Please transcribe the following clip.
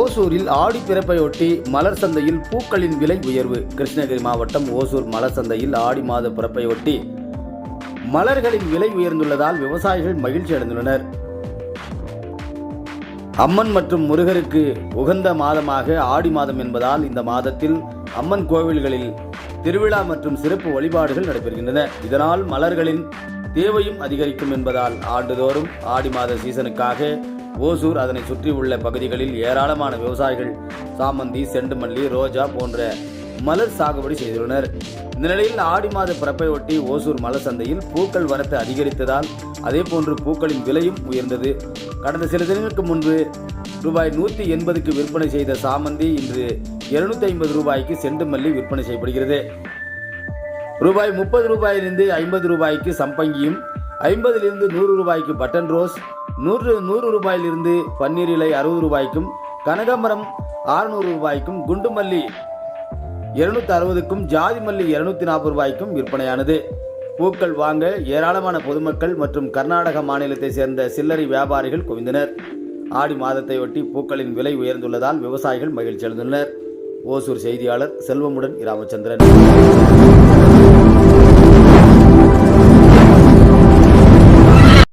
ஓசூரில் ஆடி பிறப்பையொட்டி மலர் சந்தையில் பூக்களின் விலை உயர்வு. கிருஷ்ணகிரி மாவட்டம் ஓசூர் மலர் சந்தையில் ஆடி மாத பிறப்பையொட்டி மலர்களின் விலை உயர்ந்துள்ளதால் விவசாயிகள் மகிழ்ச்சி அடைந்துள்ளனர். அம்மன் மற்றும் முருகருக்கு உகந்த மாதமாக ஆடி மாதம் என்பதால் இந்த மாதத்தில் அம்மன் கோவில்களில் திருவிழா மற்றும் சிறப்பு வழிபாடுகள் நடைபெறுகின்றன. இதனால் மலர்களின் தேவையும் அதிகரிக்கும் என்பதால் ஆண்டுதோறும் ஆடி மாத சீசனுக்காக ஓசூர் அதனை சுற்றியுள்ள பகுதிகளில் ஏராளமான விவசாயிகள் சாமந்தி செண்டுமல்லி ரோஜா போன்ற மலர் சாகுபடி செய்துள்ளனர். இந்த நிலையில் ஆடி மாத பிறப்பை ஒட்டி ஓசூர் மலர் சந்தையில் பூக்கள் வரத்து அதிகரித்ததால் அதே போன்று பூக்களின் விலையும் உயர்ந்தது. கடந்த சில தினங்களுக்கு முன்பு ரூபாய் நூற்றி எண்பதுக்கு விற்பனை செய்த சாமந்தி இன்று இருநூத்தி ஐம்பது ரூபாய்க்கு செண்டு மல்லி விற்பனை செய்யப்படுகிறது. ரூபாய் முப்பது ரூபாயிலிருந்து ஐம்பது ரூபாய்க்கு சம்பங்கியும் ஐம்பதிலிருந்து நூறு ரூபாய்க்கு பட்டன் ரோஸ் நூறு நூறு ரூபாயிலிருந்து பன்னீர் இலை அறுபது ரூபாய்க்கும் கனகாம்பரம் ஆறுநூறு ரூபாய்க்கும் குண்டு மல்லி இருநூத்தி அறுபதுக்கும் ஜாதி மல்லி இருநூத்தி நாற்பது ரூபாய்க்கும் விற்பனையானது. பூக்கள் வாங்க ஏராளமான பொதுமக்கள் மற்றும் கர்நாடக மாநிலத்தை சேர்ந்த சில்லறை வியாபாரிகள் குவிந்தனர். ஆடி மாதத்தை ஒட்டி பூக்களின் விலை உயர்ந்துள்ளதால் விவசாயிகள் மகிழ்ச்சி அடைந்துள்ளனர் ஓசூர் செய்தியாளர் செல்வமுடன் ராமச்சந்திரன்